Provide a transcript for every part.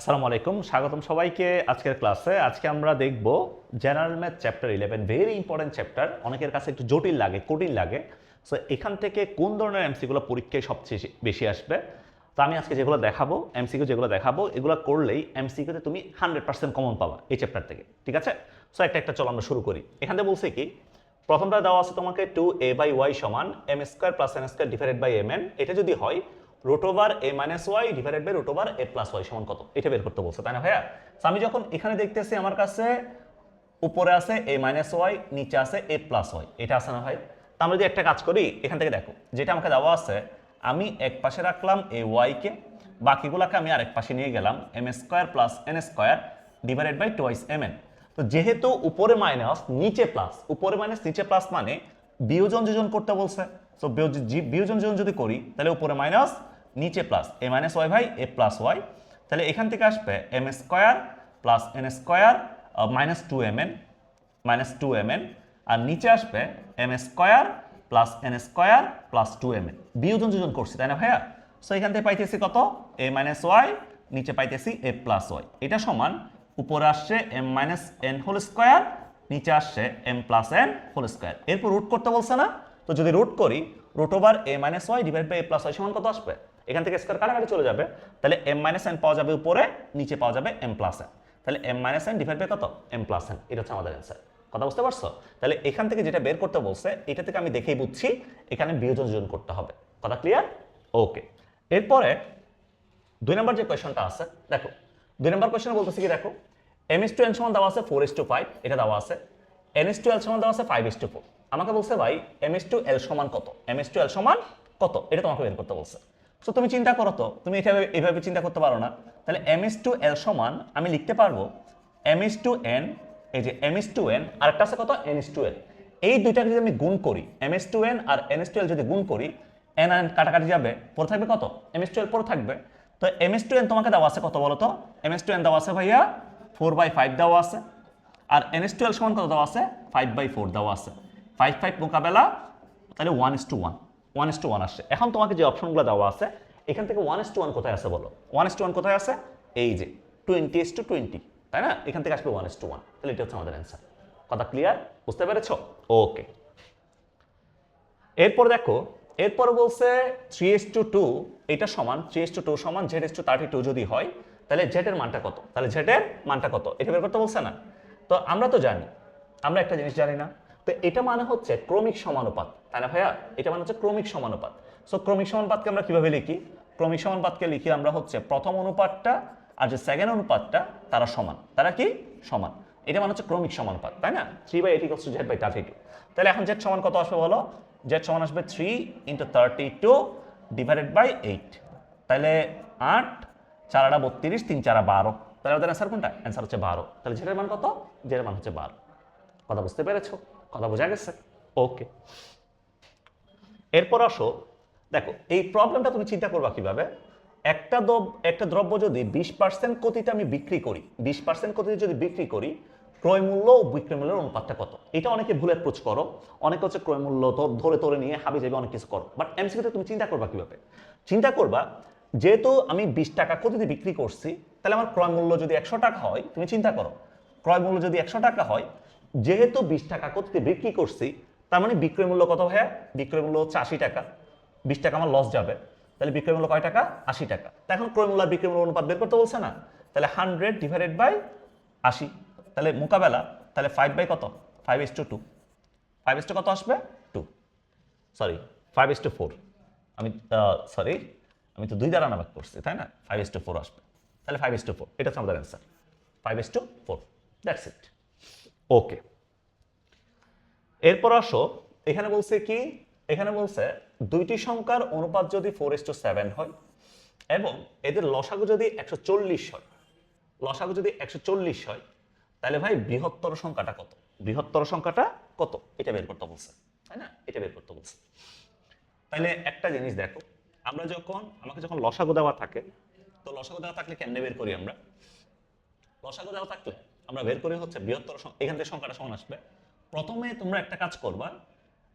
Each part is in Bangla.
আসসালামু আলাইকুম, স্বাগতম সবাইকে আজকের ক্লাসে। আজকে আমরা দেখব general math chapter eleven very important chapter অনেকের কাছে একটু জটিল লাগে, কঠিন লাগে। সো এখান থেকে কোন ধরনের এমসিগুলো পরীক্ষায় সবচেয়ে বেশি- আসবে? তো আমি আজকে যেগুলো দেখাবো এমসিকিউ যেগুলো দেখাবো, এগুলো করলেই এমসিকিউতে তুমি হান্ড্রেড পার্সেন্ট কমন পাবা এই চ্যাপ্টার থেকে। ঠিক আছে? সো একটা একটা চলো আমরা শুরু করি। এখানে বলছে কি, প্রথমটা দেওয়া আছে তোমাকে টু এ বাই ওয়াই সমান m square plus n square divided by m n এটা যদি হয় root over a minus y divided by root a plus y সমান কত? এটা বের করতে বলছে, তাই না ভাইয়া? আমি যখন এখানে দেখতেছি আমার কাছে উপরে আছে এ মাইনাস ওয়াই নিচে আছে এ প্লাস ওয়াই এটা আছে না ভাই? তা আমরা যদি একটা কাজ করি, এখান থেকে দেখো, যেটা আমাকে দেওয়া আছে, আমি এক পাশে রাখলাম এ ওয়াইকে বাকিগুলোকে আমি আরেক পাশে নিয়ে গেলাম m square plus n square divided by twice m n তো যেহেতু উপরে মাইনাস নিচে প্লাস উপরে মাইনাস নিচে প্লাস মানে বিয়োজন যোজন করতে বলছে। তো বিয়োজন যোজন যদি করি, তাহলে উপরে মাইনাস নিচে প্লাস এ মাইনাস ওয়াই ভাই এ প্লাস ওয়াই তাহলে এখান থেকে আসবে m square plus n square minus two m n minus two m n আর নিচে আসবে m square plus n square plus two m n বিয়োজন যোজন করছি, তাই না ভাইয়া? সো এখান থেকে পাইতেছি কত? এ মাইনাস ওয়াই নিচে পাইতেছি এ প্লাস ওয়াই এটা সমান উপরে আসছে m minus n whole square নিচে আসছে m plus n whole square এরপর রুট করতে বলছে না? তো যদি রুট করি root over a minus y divide by a plus y সমান কত আসবে? এখান থেকে স্কোয়ার কাটাকাটি চলে যাবে। তাহলে এম মাইনাস এন পাওয়া যাবে উপরে, নিচে পাওয়া যাবে এম প্লাস এন তাহলে m minus n divide by কত? এম প্লাস এন এটা হচ্ছে আমাদের অ্যান্সার কথা বুঝতে পারছ? তাহলে এখান থেকে যেটা বের করতে বলছে, এটা থেকে আমি দেখেই বুঝছি এখানে বিয়োজন যোজন করতে হবে। কথা ক্লিয়ার ওকে এরপরে দুই নম্বর যে কোয়েশনটা আছে, দেখো। দুই নম্বর কোয়েশন বলতেছে কি, দেখো। এম এস টু এন সমান দেওয়া আছে ফোর এস টু ফাইভ এটা দেওয়া আছে। এন এস টু এল সমান দেওয়া আছে ফাইভ এস টু ফোর আমাকে বলছে ভাই এম এস টু এল সমান কত? এম এস টু এল সমান কত? এটা তোমাকে বের করতে বলছে। সো তুমি চিন্তা করো তো তুমি এভাবে এভাবে চিন্তা করতে পারো না তাহলে এম এস টু এল সমান আমি লিখতে পারব এম এস টু এন এই যে এম এস টু এন আর একটা আছে কত এন এস টু এল এই দুইটাকে যদি আমি গুণ করি এম এস টু এন আর এন এস টু এল যদি গুণ করি এন এন কাটাকাটি যাবে পরে থাকবে কত এম এস টু এল পরে থাকবে তো এম এস টু এন তোমাকে দেওয়া আছে কত বলো তো এম এস টু এন দেওয়া আছে ভাইয়া ফোর বাই ফাইভ দেওয়া আছে আর এন এস টু এল সমান কত দেওয়া আছে ফাইভ বাই ফোর দেওয়া আছে ফাইভ ফাইভ মোকাবেলা তাহলে one is to one one is to one আসছে। এখন তোমাকে যে অপশনগুলো দেওয়া আছে, এখান থেকে ওয়ান ইস টু ওয়ান কোথায় আছে বলো? ওয়ান ইস টু ওয়ান কোথায় আছে এই যে টোয়েন্টি ইস টু টোয়েন্টি তাই না? এখান থেকে আসবে ওয়ান ইস টু ওয়ান তাহলে এটা হচ্ছে আমাদের অ্যান্সার কথা ক্লিয়ার বুঝতে পেরেছ? ওকে এরপর দেখো, এরপর বলছে থ্রি এস টু টু এটা সমান থ্রি এস টু টু সমান z is to thirty two যদি হয়, তাহলে জেডের মানটা কত? তাহলে জেডের মানটা কত? এটা বের করতে বলছে না। তো আমরা তো জানি, আমরা একটা জিনিস জানি না। তো এটা মানে হচ্ছে ক্রমিক সমানুপাত। তাই না ভাইয়া? এটা মানে হচ্ছে ক্রমিক সমানুপাত। সো ক্রমিক সমানুপাতকে আমরা কীভাবে লিখি? ক্রমিক সমানুপাতকে লিখি আমরা হচ্ছে প্রথম অনুপাতটা আর যে সেকেন্ড অনুপাতটা, তারা সমান। তারা কি? সমান। এটা মানে হচ্ছে ক্রমিক সমানুপাত, তাই না? Three by eighty two z by thirty two তাহলে এখন জেড সমান কত আসবে বলো? জেড সমান আসবে three into thirty two divided by eight তাহলে আট চারাটা বত্রিশ, তিন চারা বারো। তাহলে ওদের অ্যান্সার কোনটা? অ্যান্সার হচ্ছে বারো। তাহলে জেডের মান কত? জেডের মান হচ্ছে বারো। কথা বুঝতে পেরেছ? কথা বোঝা গেছে? ওকে এরপর আসো, দেখো, এই প্রবলেমটা তুমি চিন্তা করবা কীভাবে? একটা একটা দ্রব্য যদি বিশ পার্সেন্ট গতিতে আমি বিক্রি করি, বিশ পার্সেন্ট গতিতে যদি বিক্রি করি, ক্রয় মূল্য ও বিক্রয় মূল্যের অনুপাতটা কত? এটা অনেকে ভুল অ্যাপ্রোচ করো। অনেকে হচ্ছে ক্রয় মূল্য ধরে ধরে নিয়ে হাবি যাবে অনেক কিছু করো। বাট এমসিকিউতে তুমি চিন্তা করবা কীভাবে? চিন্তা করবা, যেহেতু আমি বিশ টাকা গতিতে বিক্রি করছি, তাহলে আমার ক্রয় মূল্য যদি একশো টাকা হয়, তুমি চিন্তা করো, ক্রয় মূল্য যদি একশো টাকা হয় যেহেতু বিশ টাকা গতিতে বিক্রি করছি, তার মানে বিক্রয় মূল্য কত ভাইয়া? বিক্রয় মূল্য হচ্ছে আশি টাকা। বিশ টাকা আমার লস যাবে। তাহলে বিক্রয় মূল্য কয় টাকা? আশি টাকা। এখন ক্রয় মূল্য বিক্রয় মূল্য অনুপাত বের করতে বলছে না? তাহলে হান্ড্রেড ডিভাইডেড বাই আশি। তাহলে মোকাবেলা, তাহলে ফাইভ বাই কত? Five is two two five is two কত আসবে? Two sorry five is two four আমি সরি আমি তো দুই দ্বারা নামাক করছি তাই না? ফাইভ ইস টু ফোর আসবে। তাহলে ফাইভ ইস টু ফোর এটা হচ্ছে আমাদের answer five is to four that's it okay. এরপর আসো, এখানে বলছে কি? এখানে বলছে দুইটি সংখ্যার অনুপাত যদি ফোর ইস টু সেভেন হয় এবং এদের লসাগু যদি একশো চল্লিশ হয়, লসাগু যদি একশো চল্লিশ হয়, তাহলে ভাই বৃহত্তর সংখ্যাটা কত? বৃহত্তর সংখ্যাটা কত? এটা বের করতে বলছে, তাই না? এটা বের করতে বলছে। তাহলে একটা জিনিস দেখো, আমরা যখন, আমাকে যখন লসাগু দেওয়া থাকে, তো লসাগু দেওয়া থাকলে কেমনে বের করি আমরা? লসাগু দেওয়া থাকলে আমরা বের করি হচ্ছে বৃহত্তর এখান থেকে সংখ্যাটা সমান আসবে। প্রথমে তোমরা একটা কাজ করবা,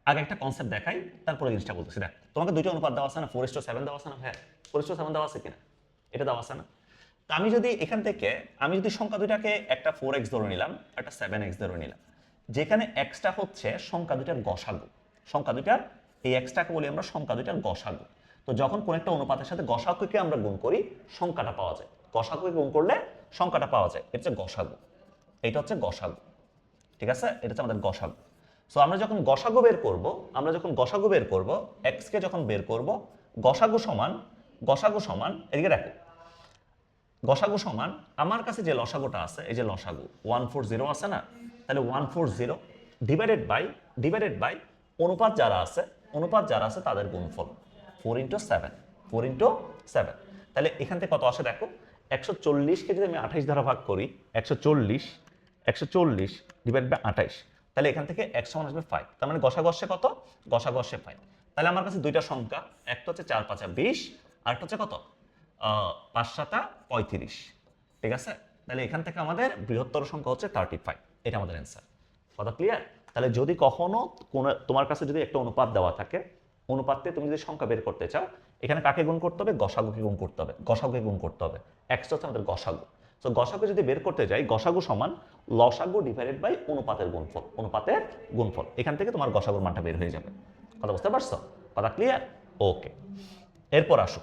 আগে একটা কনসেপ্ট দেখাই, তারপরে জিনিসটা বলতেছি। দেখ, তোমাকে দুইটা অনুপাত দেওয়া আছে না? ফোর ইস্টো সেভেন দেওয়া আছে না? হ্যাঁ ফোর ইস্টো সেভেন দেওয়া আছে কিনা? এটা দেওয়া আছে না? তা আমি যদি এখান থেকে, আমি যদি সংখ্যা দুটাকে একটা ফোর এক্স ধরে নিলাম, একটা সেভেন এক্স ধরে নিলাম, যেখানে এক্সটা হচ্ছে সংখ্যা দুটার গসাগু। সংখ্যা দুটার এই এক্সটাকে বলি আমরা সংখ্যা দুটার গসাগু। তো যখন কোন একটা অনুপাতের সাথে গসাগুকে আমরা গুণ করি, সংখ্যাটা পাওয়া যায়। গসাগুকে গুণ করলে সংখ্যাটা পাওয়া যায়। এটা হচ্ছে গসাগু। এটা হচ্ছে গসাগু, ঠিক আছে? এটা হচ্ছে আমাদের গসাগু। সো আমরা যখন গসাগু বের করব, আমরা যখন গসাগু বের করব এক্স কে যখন বের করব, গসাগু সমান গসাগু সমান, এদিকে দেখো। গসাগু সমান, আমার কাছে যে লসাগুটা আছে, এই যে লসাগু ওয়ান ফোর জিরো আছে না? তাহলে one four zero divided by divided by অনুপাত যারা আছে, অনুপাত যারা আছে তাদের গুণফল four into seven four into seven তাহলে এখান থেকে কত আসে দেখো? একশো চল্লিশকে যদি আমি আঠাইশ দ্বারা ভাগ করি, একশো চল্লিশ একশো চল্লিশ ডিভাইড বাই আঠাইশ। তাহলে এখান থেকে একশো মান আসবে ফাইভ তার মানে গসাগসে কত? গসাগসে ফাইভ তাহলে আমার কাছে দুইটা সংখ্যা, একটা হচ্ছে চার পাঁচা বিশ আর একটা হচ্ছে কত? পাঁচ সাতা পঁয়ত্রিশ। ঠিক আছে? তাহলে এখান থেকে আমাদের বৃহত্তর সংখ্যা হচ্ছে থার্টি ফাইভ এটা আমাদের অ্যান্সার কথা ক্লিয়ার তাহলে যদি কখনো কোন, তোমার কাছে যদি একটা অনুপাত দেওয়া থাকে, অনুপাতে তুমি যদি সংখ্যা বের করতে চাও, এখানে কাকে গুণ করতে হবে? গসাগুকে গুণ করতে হবে। গসাগুকে গুণ করতে হবে। এক্সটা হচ্ছে আমাদের গসাগু তো গসাগু যদি বের করতে যাই, গসাগু সমান লসাগু ডিভাইডেড বাই অনুপাতের গুণফল অনুপাতের গুণফল। এখান থেকে তোমার গসাগুর মানটা বের হয়ে যাবে। কথা বুঝতে পারছ? কথা ক্লিয়ার ওকে এরপর আসো।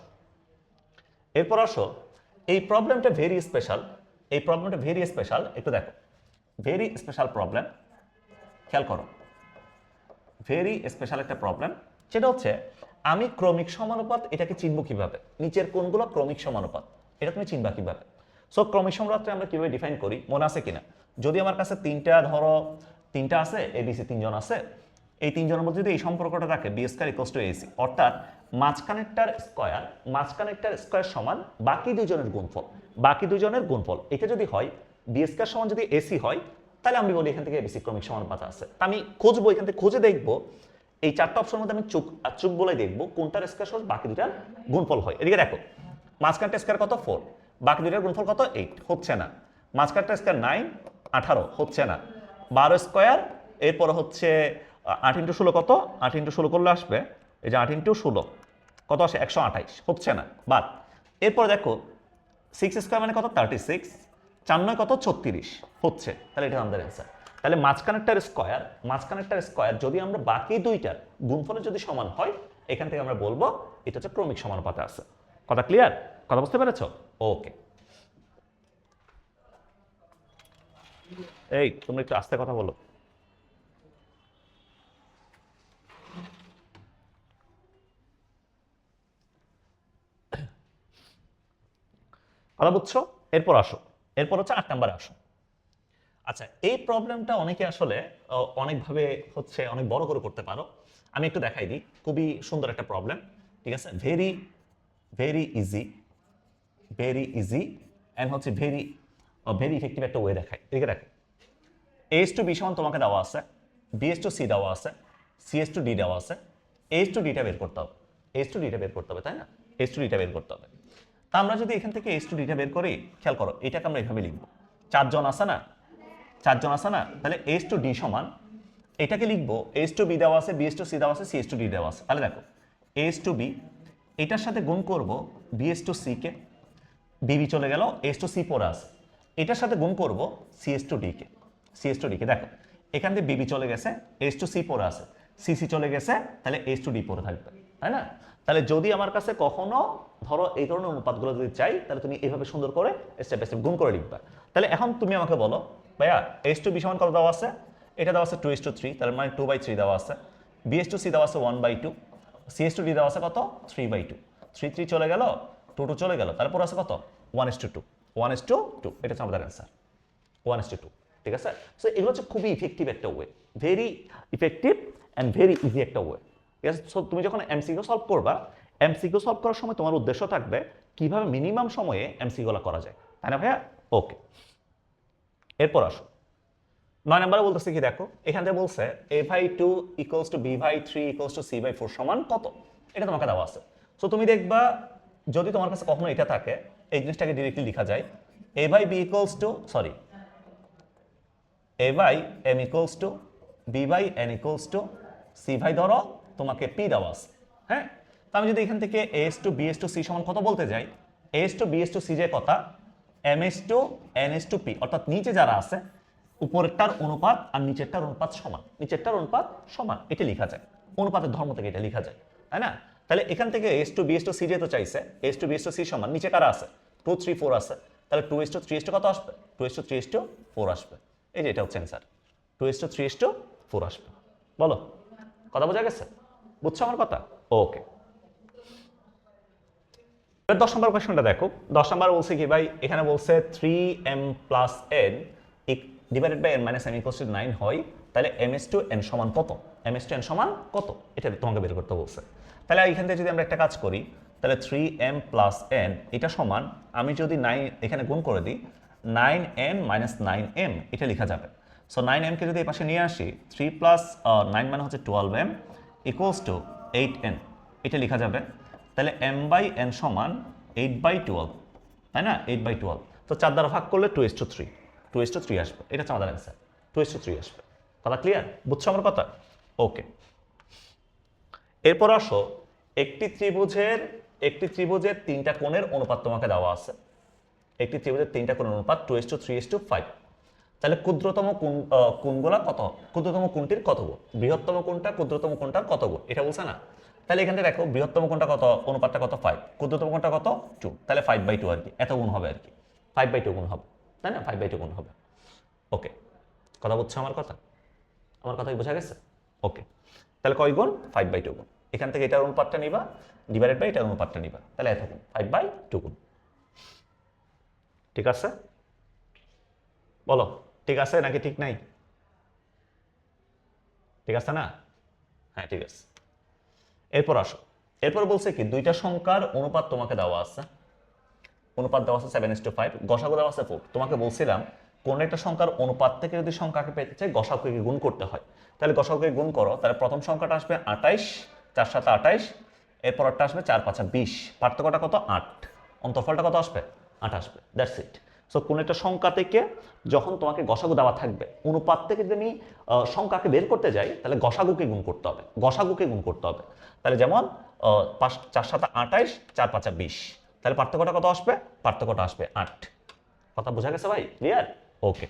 এরপর আসো। এই প্রবলেমটা ভেরি স্পেশাল এই প্রবলেমটা ভেরি স্পেশাল একটু দেখো। ভেরি স্পেশাল প্রবলেম খেয়াল করো। ভেরি স্পেশাল একটা প্রবলেম সেটা হচ্ছে, আমি ক্রমিক সমানুপাত এটাকে চিনব কীভাবে? নিচের কোনগুলো ক্রমিক সমানুপাত। এটা তুমি চিনবা কীভাবে? সো ক্রমিক সমানুপাতটা আমরা কীভাবে ডিফাইন করি? মনে আছে কিনা? যদি আমার কাছে তিনটা, ধরো, তিনটা আছে এবিসি তিনজন আছে, এই তিনজনের মধ্যে যদি এই সম্পর্কটা থাকে B square equals to AC অর্থাৎ মাঝখানেরটার স্কোয়ার মাঝখানেরটার স্কোয়ার সমান বাকি দুজনের গুণফল। বাকি দুজনের গুণফল। এটা যদি হয় বি স্কোয়ার সমান যদি এসি হয়, তাহলে আমি বলি এখান থেকে এবিসি ক্রমিক সমানুপাত আছে। তা আমি খুঁজবো, এখান থেকে খুঁজে দেখব। এই চারটা অপশনের মধ্যে আমি আর চুক বলে দেখব কোনটার স্কোয়ার সহজ বাকি দুটার গুণফল হয়। এদিকে দেখো, মাঝখানটা স্কোয়ার কত? ফোর বাকি দুটার গুণফল কত? এইট হচ্ছে না। মাঝখানটা স্কোয়ার নাইন আঠারো, হচ্ছে না। বারো স্কোয়ার এরপর হচ্ছে আট ইন্টু ষোলো কত? আট ইন্টু ষোলো করলে আসবে, এই যে আট ইন্টু ষোলো, কত আসে? একশো আঠাইশ, হচ্ছে না। বাদ। এরপর দেখো সিক্স স্কোয়ার মানে কত? থার্টি সিক্স চার নয় কত? ছত্রিশ, হচ্ছে। তাহলে এটা আমাদের অ্যান্সার তাহলে মাঝখানেরটার স্কোয়ার মাঝখানেরটার স্কোয়ার যদি আমরা বাকি দুইটার গুণফলের যদি সমান হয়, এখান থেকে আমরা বলব, এটা হচ্ছে ক্রমিক সমানুপাতে আছে। কথা ক্লিয়ার কথা বুঝতে পেরেছ? ওকে এই, তোমরা একটু আস্তে কথা বলো। কথা বুঝছ? এরপর আসো। এরপর হচ্ছে আট নাম্বারে আসো। আচ্ছা এই প্রবলেমটা অনেকে আসলে অনেকভাবে হচ্ছে অনেক বড় করে করতে পারো। আমি একটু দেখাই দিই। খুবই সুন্দর একটা প্রবলেম, ঠিক আছে? Very very easy very easy and হচ্ছে ভেরি ভেরি ইফেক্টিভ একটা ওয়ে দেখায় এদিকে দেখো এইচ টু বি সমান তোমাকে দেওয়া আছে বিএস টু সি দেওয়া আছে সিএস টু ডি দেওয়া আছে এইচ টু ডিটা বের করতে হবে এইচ টু ডিটা বের করতে হবে তাই না এইচ টু ডিটা বের করতে হবে তা আমরা যদি এখান থেকে এইচ টু ডিটা বের করি খেয়াল করো এটাকে আমরা এভাবে লিখব চারজন আছে না চারজন আছে না তাহলে এইচ টু ডি সমান এটাকে লিখব এইচ টু বি দেওয়া আছে বিএস টু সি দেওয়া আছে সিএস টু ডি দেওয়া আছে তাহলে দেখো এইচ টু বি এটার সাথে গুণ করব বিএস টু সি কে বিবি চলে গেল এস টু সি পরে আছে এটার সাথে গুণ করব সিএস টু টু দেখো, এখান থেকে বিবি চলে গেছে এস টু সি আছে সিসি চলে গেছে, তাহলে এস টু ডি থাকবে, তাই না? তাহলে যদি আমার কাছে কখনো, ধরো, এই ধরনের অনুপাতগুলো যদি চাই, তাহলে তুমি এইভাবে সুন্দর করে স্টেপ স্টেপ গুণ করে লিখবা। তাহলে এখন তুমি আমাকে বলো, ভাইয়া, এস টু বি সমান কত দেওয়া আছে? এটা দেওয়া আছে টু এস টু থ্রি, তার মানে টু বাই থ্রি দেওয়া আছে। বিএস টু সি দেওয়া আছে one by two. C is to D দেওয়া আছে কত? Three by two. Three three চলে গেল টু টু চলে গেল, তারপর আছে কত? One is to two one is to two এটা হচ্ছে আমাদের answer one is to two ঠিক আছে? সো এগুলো হচ্ছে খুবই ইফেক্টিভ একটা way very effective and very easy একটা ওয়ে ঠিক আছে? সো তুমি যখন এমসিকিউ সলভ করবা এমসিকিউ সলভ করার সময় তোমার উদ্দেশ্য থাকবে কীভাবে মিনিমাম সময়ে এমসিকিউগুলো করা যায়, তাই না ভাইয়া? ওকে এরপর আসো। নয় নম্বরে বলতেছে কি দেখো, এখান থেকে বলছে A by two equals to B by three equals to C by four সমান কত? এটা তোমাকে দেওয়া আছে। সো তুমি দেখবা যদি তোমার কাছে কখনো এটা থাকে, এই জিনিসটাকে ডিরেক্টলি লেখা যায় A by B equals to sorry A by M equals to B by N equals to C by ধরো, তোমাকে পি দেওয়া আছে। হ্যাঁ? তো আমি যদি এখান থেকে is to B is to C সমান কত বলতে যাই is to B is to C যে কথা M is to N is to P অর্থাৎ নিচে যারা আছে, উপরেরটার অনুপাত আর নিচেরটার অনুপাত সমান। নিচেরটার অনুপাত সমান, এটা লেখা যায়। অনুপাতের ধর্ম থেকে এটা লেখা যায়। তাই না? তাহলে এখান থেকে is to B is to C যেহেতু চাইছে is to B is to C সমান নিচে কারা আছে? টু থ্রি ফোর আছে। তাহলে two is to three is to two আসবে? Two is to three is to four আসবে। এই যে এটা হচ্ছে answer two is to three is to four আসবে। বলো, কথা বোঝা গেছে? বুঝছ আমার কথা? ওকে এবার দশ নম্বর কোয়েশনটা দেখো। দশ নম্বর বলছে কি ভাই? এখানে বলছে three M plus N divided by N minus M equals to nine হয়। তাহলে এম এস টু এন সমান কত? এম এস টু এন সমান কত? এটা তোমাকে বের করতে বলছে। তাহলে এখান থেকে যদি আমরা একটা কাজ করি, তাহলে থ্রি এম প্লাস এন এটা সমান, আমি যদি নাইন এখানে গুণ করে দিই nine N minus nine M এটা লেখা যাবে। সো নাইন এমকে যদি এই পাশে নিয়ে আসি থ্রি প্লাস নাইন মানে হচ্ছে twelve M equals to eight N এটা লেখা যাবে। তাহলে এম বাই এন সমান এইট বাই টুয়েলভ তাই না? এইট বাই টুয়েলভ তো চার দ্বারা ভাগ করলে two is to three two is to three আসবে। এটা আমাদের answer two is to three আসবে। কথা ক্লিয়ার বুঝছ আমার কথা? ওকে এরপর আসো একটি ত্রিভুজের একটি ত্রিভুজের তিনটা কোণের অনুপাত তোমাকে দেওয়া আছে। একটি ত্রিভুজের তিনটা কোণের অনুপাত two is to three is to five. তাহলে ক্ষুদ্রতম আহ, কোণগুলা কত? ক্ষুদ্রতম কোণটির কত গুণ? বৃহত্তম কোণটা ক্ষুদ্রতম কোণটার কত গুণ? এটা বলছে না। তাহলে এখানে দেখো বৃহত্তম কোণটা কত? অনুপাতটা কত? ফাইভ ক্ষুদ্রতম কোণটা কত? টু তাহলে ফাইভ বাই টু আর কি। এত গুণ হবে আর কি। ফাইভ বাই টু গুণ হবে। তাই না? ফাইভ বাই টু গুণ হবে। ওকে কথা বুঝছ আমার কথা? আমার কথা কি বোঝা গেছে? ওকে তাহলে কয় গুণ? ফাইভ বাই টু গুণ। এখান থেকে এটার অনুপাতটা নিবা ডিভাইডেড বাই এটার অনুপাতটা নিবা। তাহলে এত গুণ ফাইভ বাই টু গুণ। ঠিক আছে? বলো, ঠিক আছে নাকি ঠিক নাই? ঠিক আছে না? হ্যাঁ ঠিক আছে। এরপর আসো। এরপর বলছে কি, দুইটা সংখ্যার অনুপাত তোমাকে দেওয়া আছে। অনুপাত দেওয়া আছে সেভেন ইস টু ফাইভ গসাগো দেওয়া আছে ফোর তোমাকে বলছিলাম কোন একটা সংখ্যার অনুপাত থেকে যদি সংখ্যাকে পেতে চাই গসাগুকে গুণ করতে হয়। তাহলে গসাগুকে গুণ করো, তাহলে প্রথম সংখ্যাটা আসবে আটাইশ, চার সাথে আটাইশ এরপর একটা আসবে চার পাঁচা বিশ। পার্থক্যটা কত? আট। অন্তফলটা কত আসবে? আট আসবে। দ্যাটস ইট সো কোন একটা সংখ্যা থেকে যখন তোমাকে গসাগু দেওয়া থাকবে, অনুপাত থেকে যদি আমি সংখ্যাকে বের করতে যাই, তাহলে গসাগুকে গুণ করতে হবে। গসাগুকে গুণ করতে হবে। তাহলে যেমন পাঁচ, চার সাথে আটাইশ, চার পাঁচা বিশ। তাহলে পার্থক্যটা কত আসবে? পার্থক্যটা আসবে আট। কথা বোঝা গেছে ভাই? ক্লিয়ার ওকে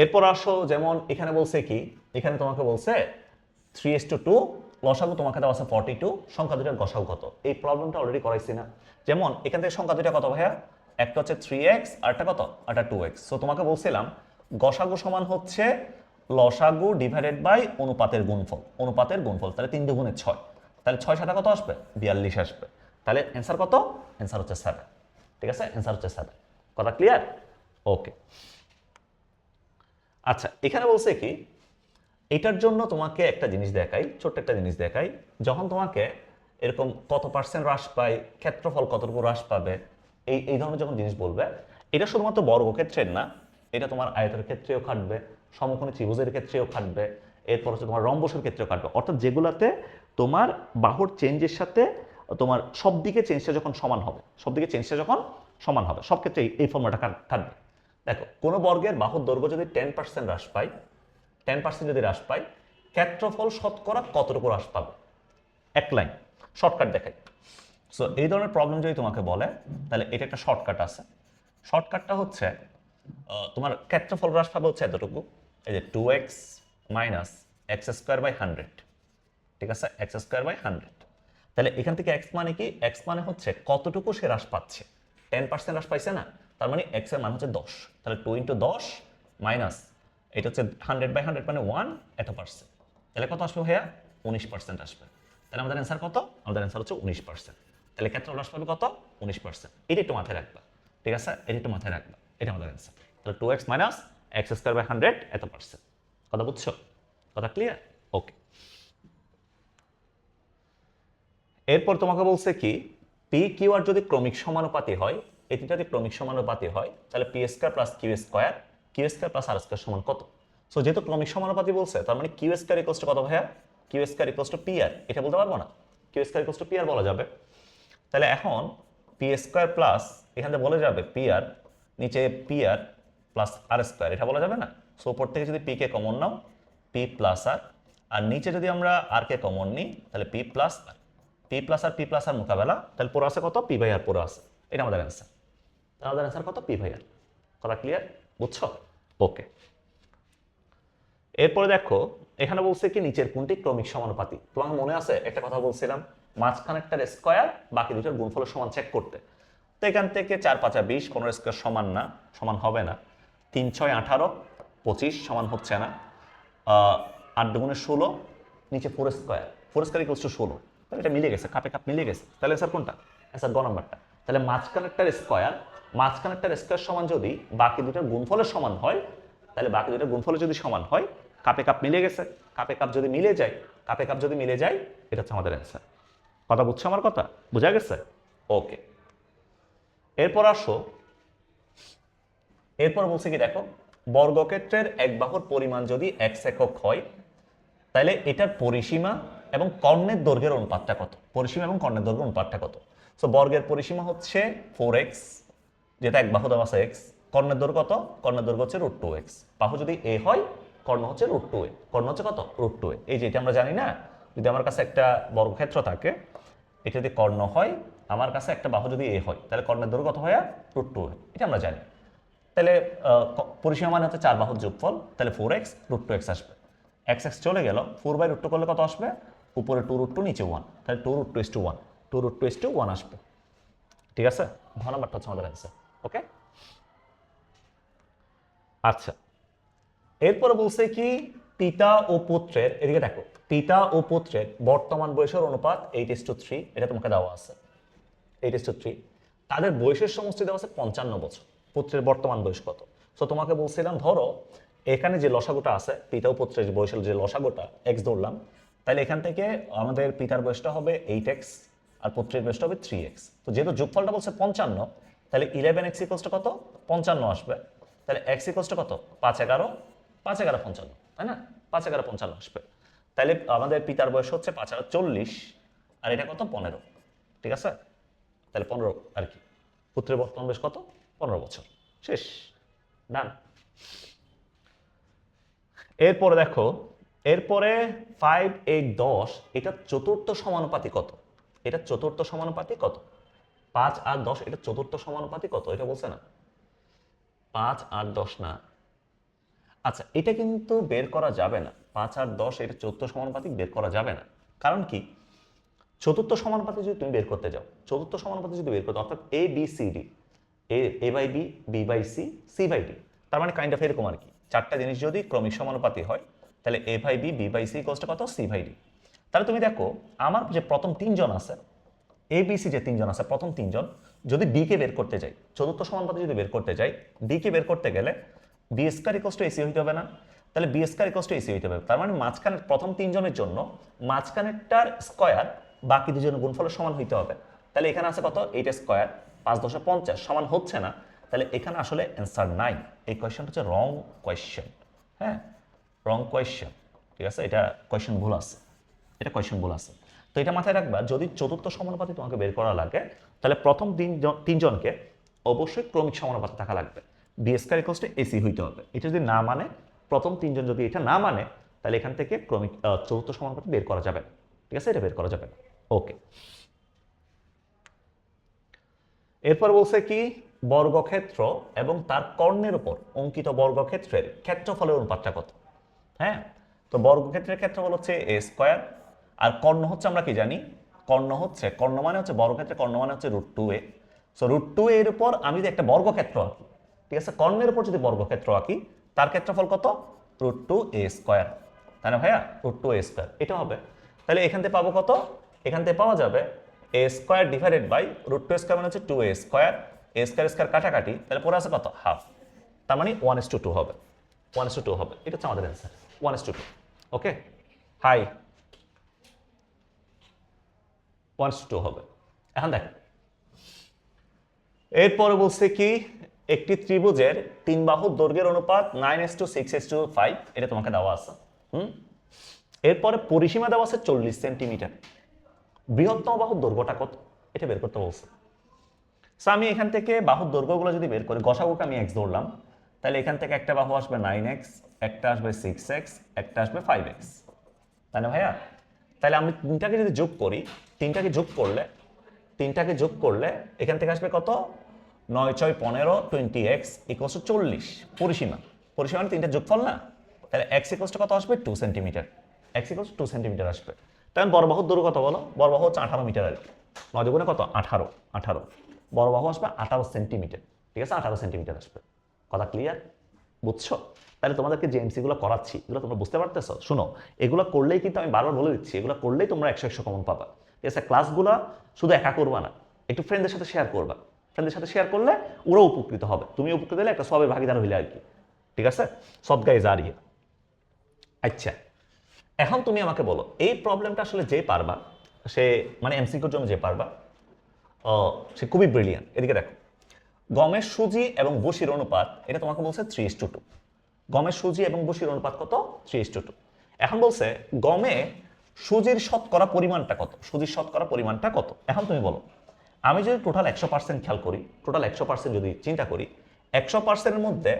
এরপর আসো, যেমন এখানে বলছে কি? এখানে তোমাকে বলছে থ্রি এস টু টু লসাগু তোমাকে দেওয়া আছে ফর্টি টু সংখ্যা দুটার গসাগু কত? এই প্রবলেমটা অলরেডি করাইছি না। যেমন, এখান থেকে সংখ্যা দুটা কত ভাইয়া? একটা হচ্ছে থ্রি এক্স আরটা কত? আরটা টু এক্স সো তোমাকে বলছিলাম, গসাগু সমান হচ্ছে লসাগু ডিভাইডেড বাই অনুপাতের গুণফল। অনুপাতের গুণফল, তাহলে তিন দুগুণে ছয়। তাহলে ছয় সাথে কত আসবে? বিয়াল্লিশ আসবে। তাহলে অ্যান্সার কত? অ্যান্সার হচ্ছে সেভেন ঠিক আছে? অ্যান্সার হচ্ছে সেভেন কথা ক্লিয়ার ওকে আচ্ছা এখানে বলছে কি, এটার জন্য তোমাকে একটা জিনিস দেখাই, ছোট্ট একটা জিনিস দেখাই। যখন তোমাকে এরকম কত পার্সেন্ট হ্রাস পায়, ক্ষেত্রফল কতটুকু হ্রাস পাবে, এই এই ধরনের যখন জিনিস বলবে, এটা শুধুমাত্র বর্গক্ষেত্রের না, এটা তোমার আয়তের ক্ষেত্রেও খাটবে, সমকোণী ত্রিভুজের ক্ষেত্রেও খাটবে, এরপর হচ্ছে তোমার রম্বসের ক্ষেত্রেও খাটবে। অর্থাৎ যেগুলাতে তোমার বাহুর চেঞ্জের সাথে তোমার সব দিকে চেঞ্জটা যখন সমান হবে সব দিকে চেঞ্জটা যখন সমান হবে। সব ক্ষেত্রে এই- ফর্মুলাটা খাটবে দেখো, কোনো বর্গের বাহুর দৈর্ঘ্য যদি টেন পার্সেন্ট হ্রাস পায় টেন পার্সেন্ট যদি হ্রাস পায়, ক্ষেত্রফল শতকরা কতটুকু হ্রাস পাবে? এক লাইন, শর্টকাট দেখাই। সো এই ধরনের প্রবলেম যদি তোমাকে বলে, তাহলে এটা একটা শর্টকাট আছে। শর্টকাটটা হচ্ছে তোমার ক্ষেত্রফল হ্রাস পাবে হচ্ছে এতটুকু। এই যে two X minus X square by hundred ঠিক আছে? এক্স স্কোয়ার বাই হান্ড্রেড তাহলে এখান থেকে এক্স মানে কি? এক্স মানে হচ্ছে কতটুকু সে হ্রাস পাচ্ছে। টেন পার্সেন্ট হ্রাস পাইছে না, তার মানে এক্সের মান হচ্ছে দশ। তাহলে টু ইন্টু দশ মাইনাস এটা হচ্ছে হান্ড্রেড বাই হান্ড্রেড মানে ওয়ান এত পার্সেন্ট তাহলে কত আসবে ভাইয়া? উনিশ পার্সেন্ট আসবে। তাহলে আমাদের অ্যান্সার কত? আমাদের অ্যান্সার হচ্ছে উনিশ পার্সেন্ট তাহলে ক্ষেত্র হ্রাস পাবে কত? উনিশ পার্সেন্ট এটা একটু মাথায় রাখবা। ঠিক আছে? এটা একটু মাথায় রাখবা। এটা আমাদের অ্যান্সার তাহলে two X minus X square by hundred এত পার্সেন্ট কথা বুঝছ? কথা ক্লিয়ার ওকে এরপর তোমাকে বলছে কি পি কিউ আর যদি ক্রমিক সমানুপাতি হয়, এটি যদি ক্রমিক সমানুপাতি হয়, তাহলে P square plus Q square Q square plus R square সমান কত? সো যেহেতু ক্রমিক সমানুপাতি বলছে, তার মানে কিউ স্কোয়ার ইকোয়াস টু কত ভাইয়া? Q square equals to P R এটা বলতে পারব না? Q square equals to P R বলা যাবে। তাহলে এখন পি স্কোয়ার প্লাস এখানে বলে যাবে পি আর নিচে P R plus R square এটা বলা যাবে না? সো উপর থেকে যদি পি কে কমন নাও পি প্লাস আর আর নিচে যদি আমরা আর কে কমন নিই, তাহলে P plus R P plus R P plus R মোকাবেলা, তাহলে পুরো আছে কত? পি বাই আর পুরো আছে এটা আমাদের অ্যান্সার আমাদের অ্যান্সার কত? পি ভাইয়ার কথা ক্লিয়ার বুঝছ? ওকে এরপরে দেখো, এখানে বলছে কি, নিচের কোনটি ক্রমিক সমানুপাতি তোমার মনে আছে? একটা কথা বলছিলাম, মাঝখানেরটার স্কোয়ার বাকি দুটোর গুণফলের সমান চেক করতে। তো এখান থেকে চার পাঁচা বিশ পনেরো স্কোয়ার সমান না, সমান হবে না। তিন ছয় আঠারো, পঁচিশ সমান হচ্ছে না। আট দুগুণে ষোলো, নিচে four square four square equals to ষোলো। তাহলে এটা মিলে গেছে কাপে কাপ মিলে গেছে। তাহলে স্যার কোনটা? স্যার গ নাম্বারটা। তাহলে মাঝখানেরটার স্কোয়ার মাঝখানেরটার স্কোয়ার সমান যদি বাকি দুটোর গুণফলের সমান হয়, তাহলে বাকি দুটোর গুণফলে যদি সমান হয় কাপে কাপ মিলে গেছে। কাপে কাপ যদি মিলে যায় কাপে কাপ যদি মিলে যায়, এটা হচ্ছে আমাদের অ্যান্সার কথা বুঝছ আমার কথা? বোঝা গেছে? ওকে এরপর আসো। এরপর বলছে কি, দেখো, বর্গক্ষেত্রের এক বাহুর পরিমাণ যদি এক একক হয়, তাহলে এটার পরিসীমা এবং কর্ণের দৈর্ঘ্যের অনুপাতটা কত? পরিসীমা এবং কর্ণের দৈর্ঘ্যের অনুপাতটা কত? সো বর্গের পরিসীমা হচ্ছে ফোর এক্স যেটা এক বাহু দেওয়া আছে এক্স কর্ণের দৈর্ঘ্য কত? কর্ণের দৈর্ঘ্য হচ্ছে রুট টু এক্স বাহু যদি এ হয়, কর্ণ হচ্ছে রুট টু এ কর্ণ হচ্ছে কত? রুট টু এ এই যে এটা আমরা জানি না, যদি আমার কাছে একটা বর্গক্ষেত্র থাকে, এটা যদি কর্ণ হয়, আমার কাছে একটা বাহু যদি এ হয়, তাহলে কর্ণের দৈর্ঘ্য কত হয়? রুট টু এটা আমরা জানি। তাহলে পরিসীমা মানে হচ্ছে চার বাহুর যোগফল, তাহলে four X root two X আসবে। এক্স এক্স চলে গেল ফোর বাই রুট টু করলে কত আসবে? উপরে টু রুট টু নিচে ওয়ান তাহলে two root two is to one two root two is to one আসবে। ঠিক আছে? ঘ নাম্বারটা হচ্ছে আমাদের অ্যান্সার ওকে আচ্ছা এরপরে বলছে কি পিতা ও পুত্রের, এদিকে দেখো পিতা ও পুত্রের বর্তমান বয়সের অনুপাত এইট ইস টু থ্রি এটা তোমাকে দেওয়া আছে। এইট ইস টু থ্রি তাদের বয়সের সমষ্টি দেওয়া আছে পঞ্চান্ন বছর, পুত্রের বর্তমান বয়স কত? সো তোমাকে বলছিলাম, ধরো, এখানে যে লসাগুটা আছে পিতা ও পুত্রের বয়সের যে লসাগুটা এক্স ধরলাম তাহলে এখান থেকে আমাদের পিতার বয়সটা হবে এইট এক্স আর পুত্রের বয়সটা হবে থ্রি এক্স তো যেহেতু যোগফলটা বলছে পঞ্চান্ন, তাহলে ইলেভেন এক্স ইকোসটা কত? পঞ্চান্ন আসবে। তাহলে এক্স ইকোসটা কত? পাঁচ এগারো পাঁচ এগারো পঞ্চান্ন, তাই না? পাঁচ এগারো পঞ্চান্ন আসবে। তাহলে আমাদের পিতার বয়স হচ্ছে পাঁচ এগারো চল্লিশ, আর এটা কত? পনেরো, ঠিক আছে? তাহলে পনেরো আর কি। পুত্রের বর্তমান বয়স কত? পনেরো বছর। শেষ ডান এরপরে দেখো এরপরে ফাইভ এইট দশ, এটা চতুর্থ সমানুপাতি কত? এটা চতুর্থ সমানুপাতি কত? পাঁচ আর দশ, এটা চতুর্থ সমানুপাতি কত? এটা বলছে না। পাঁচ আর দশ না। আচ্ছা এটা কিন্তু বের করা যাবে না। পাঁচ আর দশ, এটা চতুর্থ সমানুপাতিক বের করা যাবে না। কারণ কি? চতুর্থ সমানুপাতি যদি তুমি বের করতে যাও, চতুর্থ সমানুপাতি যদি বের করতে অর্থাৎ A B C D A by B B by C C by D তার মানে কাইন্ড অফ এরকম আর কি। চারটা জিনিস যদি ক্রমিক সমানুপাতি হয় তাহলে A by B B by C কোস্টটা কত? সি বাই ডি তাহলে তুমি দেখো, আমার যে প্রথম তিনজন আছে এ বি সি যে তিনজন আছে, প্রথম তিনজন, যদি ডি কে বের করতে যাই, চতুর্থ সমানুপাতি যদি বের করতে যাই ডি কে বের করতে গেলে B square equals to AC হইতে হবে না। তাহলে B square equals to AC হইতে হবে। তার মানে মাঝখানের প্রথম তিনজনের জন্য মাঝখানেরটার স্কোয়ার বাকি দুজনের গুণফলের সমান হইতে হবে। তাহলে এখানে আছে কত? এইট স্কোয়ার পাঁচ দশে পঞ্চাশ, সমান হচ্ছে না। তাহলে এখানে আসলে অ্যান্সার নাই। এই কোয়েশ্চেনটা হচ্ছে রং কোয়েশ্চেন হ্যাঁ? রং কোয়েশ্চেন ঠিক আছে? এটা কোয়েশ্চেন ভুল আছে। এটা কোয়েশ্চেন ভুল আছে। তো এটা মাথায় রাখবা, যদি চতুর্থ সমানুপাতি তোমাকে বের করা লাগে, তাহলে প্রথম তিনজন তিনজনকে অবশ্যই ক্রমিক সমানুপাতে থাকা লাগবে। বি স্কোয়ার ইকোসটা এসি হইতে হবে। এটা যদি না মানে প্রথম তিনজন যদি এটা না মানে তাহলে এখান থেকে ক্রমিক চতুর্থ সমানুপাতি বের করা যাবে ঠিক আছে? এটা বের করা যাবে ওকে এরপর বলছে কি? বর্গক্ষেত্র এবং তার কর্ণের উপর অঙ্কিত বর্গক্ষেত্রের ক্ষেত্রফলের অনুপাতটা কত? হ্যাঁ? তো বর্গক্ষেত্রের ক্ষেত্রফল হচ্ছে এ স্কোয়ার আর কর্ণ হচ্ছে আমরা কি জানি? কর্ণ হচ্ছে, কর্ণ মানে হচ্ছে বর্গক্ষেত্রে কর্ণ মানে হচ্ছে root two A so root two এর উপর আমি যদি একটা বর্গক্ষেত্র আঁকি, ঠিক আছে? কর্ণের উপর যদি বর্গক্ষেত্র আঁকি, তার ক্ষেত্রফল কত? রুট টু এ স্কোয়ার তাই না ভাইয়া? রুট টু এ স্কোয়ার এটা হবে। তাহলে এখান থেকে পাবো কত? এখান থেকে পাওয়া যাবে A square divided by root two square মানে হচ্ছে two A square A square square কাটাকাটি, তাহলে পরে আছে কত? হাফ তার মানে one is to two two. One is to two two. এটা হচ্ছে আমাদের answer one is to two two okay hi one is to two. এখন দেখ এরপরে বলছে কি? একটি ত্রিভুজের তিন বাহুর দৈর্ঘ্যের অনুপাত nine is to six is to five এটা তোমাকে দেওয়া আছে। হুম? এরপরে পরিসীমা দেওয়া আছে চল্লিশ সেন্টিমিটার। বৃহত্তম বাহুর দৈর্ঘ্যটা কত? এটা বের করতে বলছে। সো আমি এখান থেকে বাহুর দৈর্ঘ্যগুলো যদি বের করি, গসাগুকে আমি এক্স ধরলাম, তাহলে এখান থেকে একটা বাহু আসবে নাইন এক্স একটা আসবে সিক্স এক্স একটা আসবে ফাইভ এক্স তাই না ভাইয়া? তাহলে আমি তিনটাকে যদি যোগ করি, তিনটাকে যোগ করলে, তিনটাকে যোগ করলে এখান থেকে আসবে কত? নয় ছয় পনেরো টোয়েন্টি এক্স ইকোয়াস টু চল্লিশ। পরিসীমা। পরিসীমা মানে তিনটা যোগফল না? তাহলে এক্স ইকোয়াস কত আসবে? Two centimetre X equals two centimetre আসবে। তাহলে বড়বাহুর দূর কত বলো? বড়বাহু হচ্ছে আঠারো মিটার আর কি নয় দুগুণে কত? আঠারো আঠারো। বড়বাহু আসবে আঠারো সেন্টিমিটার ঠিক আছে? আঠারো সেন্টিমিটার আসবে। কথা ক্লিয়ার বুঝছ? তাহলে তোমাদেরকে যে এমসিগুলো করাচ্ছি, এগুলো তোমরা বুঝতে পারতেছো? শুনো, এগুলো করলেই কিন্তু আমি বারবার বলে দিচ্ছি, এগুলো করলেই তোমরা একশো একশো কমন পাবা। ঠিক আছে ক্লাসগুলো শুধু একা করবা না, একটু ফ্রেন্ডদের সাথে শেয়ার করবা। ফ্রেন্ডদের সাথে শেয়ার করলে ওরাও উপকৃত হবে। তুমি উপকৃত হলে একটা সবের ভাগিদার হইলে আর কি। ঠিক আছে? সব গায়ে জারিয়ে আচ্ছা এখন তুমি আমাকে বলো, এই প্রবলেমটা আসলে যে পারবা, সে মানে এমসিকিউর জন্য যে পারবা সে খুবই ব্রিলিয়ান এদিকে দেখো, গমের সুজি এবং বসির অনুপাত, এটা তোমাকে বলছে থ্রি টু টু গমের সুজি এবং বসির অনুপাত কত? থ্রি ইস টু এখন বলছে, গমে সুজির শতকরা পরিমাণটা কত? সুজির শতকরা পরিমাণটা কত? এখন তুমি বলো। আমি যদি টোটাল একশো পার্সেন্ট খেয়াল করি টোটাল একশো পার্সেন্ট যদি চিন্তা করি, একশো পার্সেন্টের মধ্যে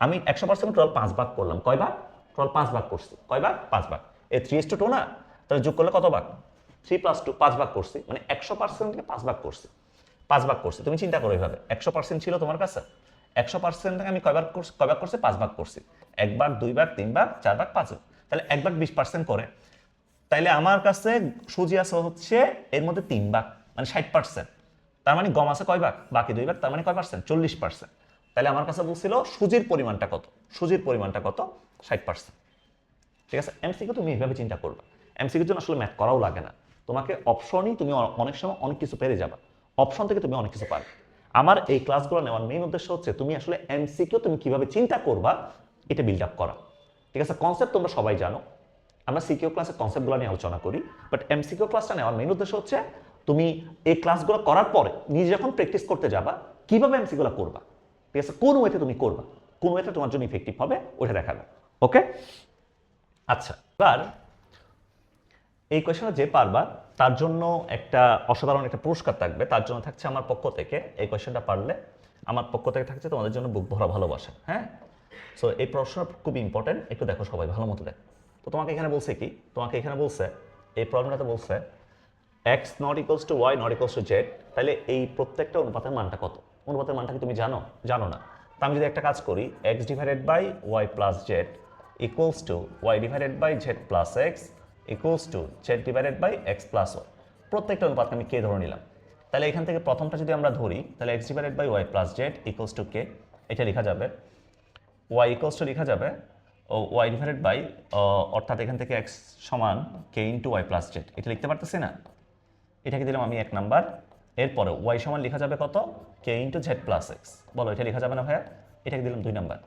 আমি একশো পার্সেন্ট টোটাল পাঁচ ভাগ করলাম। কয় ভাগ? টোটাল পাঁচ ভাগ করছি। কয় ভাগ? পাঁচ ভাগ। এই থ্রি ইস টু টু না? তাহলে যোগ করলে কত ভাগ? থ্রি প্লাস টু পাঁচ ভাগ করছি। মানে একশো পার্সেন্টকে পাঁচ ভাগ করছি। পাঁচ ভাগ করছি। তুমি চিন্তা করো এইভাবে। একশো পার্সেন্ট ছিল তোমার কাছে? একশো পার্সেন্ট থেকে আমি কয় ভাগ করছি কয় করছি? পাঁচ ভাগ করছি। এক ভাগ, দুই ভাগ, তিন ভাগ, চার ভাগ, পাঁচ ভাগ। তাহলে একবার বিশ পার্সেন্ট করে। তাইলে আমার কাছে সুজি আছে হচ্ছে এর মধ্যে তিন ভাগ মানে ষাট পার্সেন্ট তার মানে গম আছে কয় ভাগ? বাকি দুই ভাগ, তার মানে কয় পার্সেন্ট চল্লিশ পার্সেন্ট তাহলে আমার কাছে বলছিল সুজির পরিমাণটা কত? সুজির পরিমাণটা কত? ষাট পার্সেন্ট ঠিক আছে? এমসিকিউ তুমি এইভাবে চিন্তা করবে। এমসিকিউর জন্য আসলে ম্যাথ করাও লাগে না। তোমাকে অপশনই তুমি অনেক সময় অনেক কিছু পেরে যাবা। অপশন থেকে তুমি অনেক কিছু পারবে আমার এই ক্লাসগুলো নেওয়ার মেইন উদ্দেশ্য হচ্ছে তুমি আসলে এমসিকিউ তুমি কীভাবে চিন্তা করবা, এটা বিল্ড আপ করা। ঠিক আছে? কনসেপ্ট তোমরা সবাই জানো। আমরা সিকিউ ক্লাসের কনসেপ্টগুলো নিয়ে আলোচনা করি। বাট এমসিকিউ ক্লাসটা নেওয়ার মেইন উদ্দেশ্য হচ্ছে তুমি এই ক্লাসগুলো করার পরে নিজে যখন প্র্যাকটিস করতে যাবা, কীভাবে এমসিগুলো করবা? ঠিক আছে? কোন ওয়েতে তুমি করবা? কোন ওয়েতে তোমার জন্য ইফেক্টিভ হবে? ওটা দেখাবে। ওকে আচ্ছা এবার এই কোয়েশনে যে পারবা তার জন্য একটা অসাধারণ একটা পুরস্কার থাকবে, তার জন্য থাকছে আমার পক্ষ থেকে। এই কোয়েশ্চেনটা পারলে আমার পক্ষ থেকে থাকছে তোমাদের জন্য বুক ভরা ভালোবাসা হ্যাঁ? সো এই প্রশ্ন খুব ইম্পর্টেন্ট একটু দেখো সবাই, ভালো মতো দেখো। তো তোমাকে এখানে বলছে কি? তোমাকে এখানে বলছে, এই প্রবলেমটাতে বলছে X not equals to Y not equals to Z তাহলে এই প্রত্যেকটা অনুপাতের মানটা কত? অনুপাতের মানটা কি তুমি জানো? জানো না। তা আমি যদি একটা কাজ করি X divided by Y plus Z equals to Y divided by Z plus X equals to Z divided by X plus Y প্রত্যেকটা অনুপাতকে আমি কে ধরে নিলাম। তাহলে এখান থেকে প্রথমটা যদি আমরা ধরি, তাহলে X divided by Y plus Z equals to K এটা লেখা যাবে। ওয়াই ইকুয়ালস টু লেখা যাবে, ও ওয়াই ডিভাইডেড বাই অর্থাৎ এখান থেকে এক্স সমান K into Y plus Z এটা লিখতে পারতেছি না? এটাকে দিলাম আমি এক নাম্বার। এরপরে ওয়াই সমান লেখা যাবে কত? K into Z plus X বলো, এটা লেখা যাবে না ভাইয়া? এটাকে দিলাম দুই নাম্বার।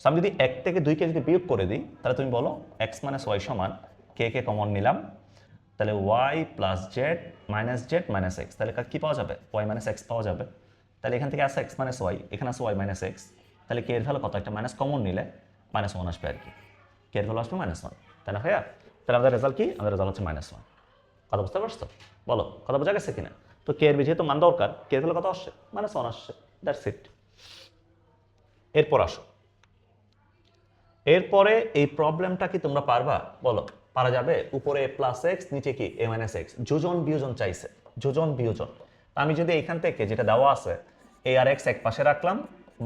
সো আমি যদি এক থেকে দুইকে যদি বিয়োগ করে দিই, তাহলে তুমি বলো এক্স মাইনাস ওয়াই সমান কে কে কমন নিলাম? তাহলে Y plus Z minus Z minus X তাহলে কী পাওয়া যাবে? ওয়াই মাইনাস এক্স পাওয়া যাবে। তাহলে এখান থেকে আসে এক্স মাইনাস ওয়াই এখানে আসে ওয়াই মাইনাস এক্স তাহলে কে এর ভ্যালু কত? একটা মাইনাস কমন নিলে মাইনাস ওয়ান আসবে আর কি। কে এর ভ্যালু আসবে? মাইনাস ওয়ান তাই না ভাইয়া? তাহলে আমাদের রেজাল্ট কি? আমাদের রেজাল্ট হচ্ছে মাইনাস ওয়ান কথা বুঝতে পারছ? বলো, কথা বোঝা গেছে কিনা? তো কে এর যেহেতু মান দরকার, কে এর ভ্যালু কত আসছে? মাইনাস ওয়ান আসছে। দ্যাটস ইট এরপর আসো। এরপরে এই প্রবলেমটা কি তোমরা পারবা? বলো। পারা যাবে উপরে প্লাস এক্স নিচে কি? এ মাইনাস এক্স যোজন, বিয়োজন চাইছে। যোজন, বিয়োজন। আমি যদি এখান থেকে যেটা দেওয়া আছে এ আর এক্স এক পাশে রাখলাম,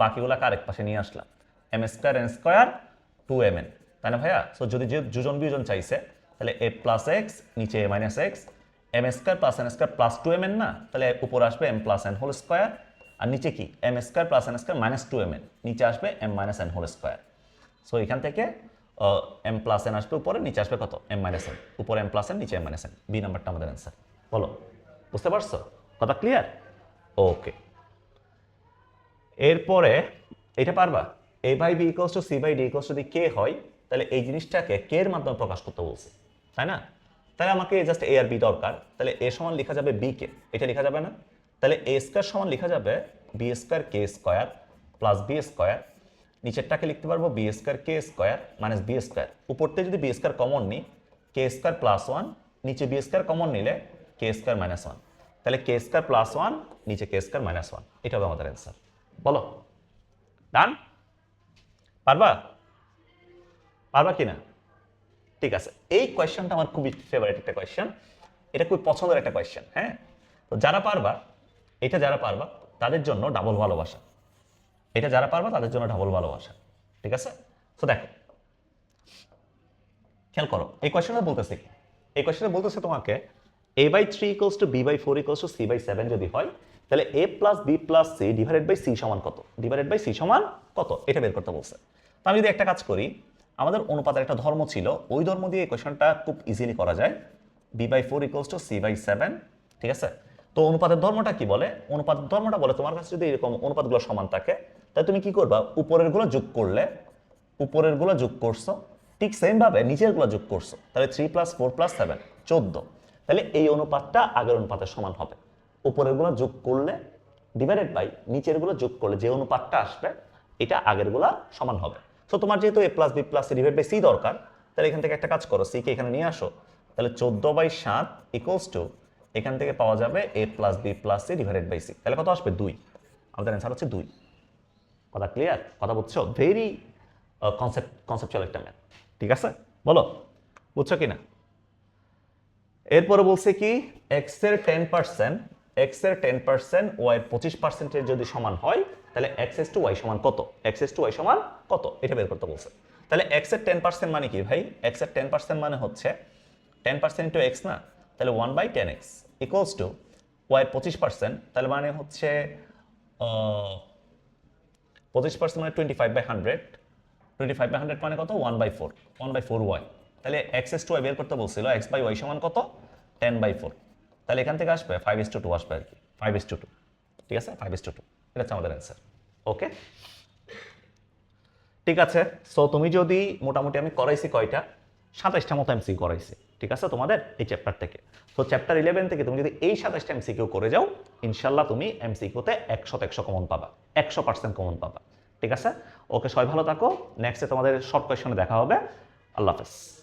বাকিগুলোকে আরেক পাশে নিয়ে আসলাম। M square N square two M N তাই না ভাইয়া? সো যদি যোজন, বিয়োজন চাইছে, তাহলে এ প্লাস এক্স নিচে A minus X M square plus N square plus two M N না? তাহলে উপর আসবে M plus N whole square আর নিচে কি? M square plus N square minus two M N নিচে আসবে M minus N whole square so এখান থেকে এম প্লাস এন আসবে, উপরে নিচে আসবে কত? এম মাইনাস এন উপরে এম প্লাস এন নিচে এম মাইনাস এন বি নাম্বারটা আমাদের অ্যান্সার বলো, বুঝতে পারছ? কথা ক্লিয়ার ওকে এরপরে এটা পারবা? A by B equals to C by D equals যদি কে হয়, তাহলে এই জিনিসটাকে কে এর মাধ্যমে প্রকাশ করতে বলছে, তাই না? তাহলে আমাকে জাস্ট এ আর বি দরকার, তাহলে এ সমান লেখা যাবে বি কে এটা লেখা যাবে না? তাহলে এ স্কোয়ার সমান লেখা যাবে B square K square plus B square নিচেরটাকে লিখতে পারব B square K square minus B square উপরতে যদি বি স্কোয়ার কমন নিই কে স্কোয়ার প্লাস ওয়ান নিচে বি স্কোয়ার কমন নিলে কে স্কোয়ার মাইনাস ওয়ান তাহলে কে স্কোয়ার প্লাস ওয়ান নিচে কে স্কোয়ার মাইনাস ওয়ান এটা হবে আমাদের অ্যান্সার বলো। ডান পারবা? পারবা কি না ঠিক আছে। এই কোয়েশ্চেনটা আমার খুবই ফেভারিট একটা কোয়েশ্চেন এটা খুব পছন্দের একটা কোয়েশ্চেন হ্যাঁ? তো যারা পারবা, এটা যারা পারবা, তাদের জন্য ডাবল ভালোবাসা। এটা যারা পারবে তাদের জন্য ডাবল ভালোবাসা। ঠিক আছে? তো দেখো, খেয়াল করো, এই কোয়েশ্চেনটা বলতেছে কি? এই কোয়েশ্চেনটা বলতেছে তোমাকে A by three equals to B by four equals to C by seven যদি হয়, তাহলে A plus B plus C divided by C সমান কত? ডিভাইডেড বাই সি সমান কত? এটা বের করতে বলছে। তো আমি যদি একটা কাজ করি, আমাদের অনুপাতের একটা ধর্ম ছিল, ওই ধর্ম দিয়ে এই কোয়েশনটা খুব ইজিলি করা যায়। B by four equals to C by seven ঠিক আছে? তো অনুপাতের ধর্মটা কি বলে? অনুপাতের ধর্মটা বলে তোমার কাছে যদি এরকম অনুপাতগুলো সমান থাকে তাহলে তুমি কি করবা? উপরেরগুলো যোগ করলে উপরেরগুলো যোগ করছ, ঠিক সেম ভাবে নিচেরগুলো যোগ করছ। তাহলে three plus four plus seven চোদ্দ। তাহলে এই অনুপাতটা আগের অনুপাতের সমান হবে। উপরেরগুলো যোগ করলে ডিভাইডেড বাই নিচেরগুলো যোগ করলে যে অনুপাতটা আসবে, এটা আগেরগুলা সমান হবে। তো তোমার যেহেতু A plus B plus divide by C দরকার, তাহলে এখান থেকে একটা কাজ করো সি কে এখানে নিয়ে আসো। তাহলে চোদ্দ বাই সাত ইকুয়ালস টু এখান থেকে পাওয়া যাবে A plus B plus C divided by C তাহলে কত আসবে? দুই। আমাদের অ্যান্সার হচ্ছে দুই। কথা ক্লিয়ার কথা বুঝছ? ভেরি কনসেপ্ট কনসেপচুয়াল একটা ম্যাথ ঠিক আছে? বলো বুঝছ কি না এরপরে বলছে কি এক্সের টেন পার্সেন্ট এক্সের টেন পার্সেন্ট ওয়াই এর পঁচিশ পার্সেন্টের যদি সমান হয় তাহলে এক্স এস টু ওয়াই সমান কত? এক্স এস টু ওয়াই সমান কত? এটা বের করতে বলছে। তাহলে এক্সের টেন পার্সেন্ট মানে কি ভাই? এক্সের টেন পার্সেন্ট মানে হচ্ছে টেন পার্সেন্ট ইন্টু এক্স না? তাহলে one by ten X equals to Y পঁচিশ পার্সেন্ট তাহলে মানে হচ্ছে আহ, পঁচিশ পার্সেন্ট মানে twenty five by hundred twenty five by hundred মানে কত? One by four one by four Y তাহলে এক্স এস টু ওয়াই বের করতে বলছিল এক্স বাই ওয়াই সমান কত? টেন বাই ফোর তাহলে এখান থেকে আসবে ফাইভ ইস টু টু আসবে আর কি ফাইভ ইস টু টু ঠিক আছে? ফাইভ ইস টু টু এটা হচ্ছে আমাদের অ্যান্সার ওকে ঠিক আছে? সো তুমি যদি মোটামুটি আমি করাইছি কয়টা? সাতাইশটা মতো এমসি করাইছি। ঠিক আছে? তোমাদের এই চ্যাপ্টার থেকে। তো চ্যাপ্টার ইলেভেন থেকে তুমি যদি এই সাতাশটা এমসিকিউ করে যাও ইনশাল্লাহ তুমি এমসিকিউতে একশো একশো কমন পাবা। একশো পার্সেন্ট কমন পাবা। ঠিক আছে? ওকে সবাই ভালো থাকো। নেক্সটে তোমাদের শর্ট কোয়েশনে দেখা হবে। আল্লাহ হাফেজ।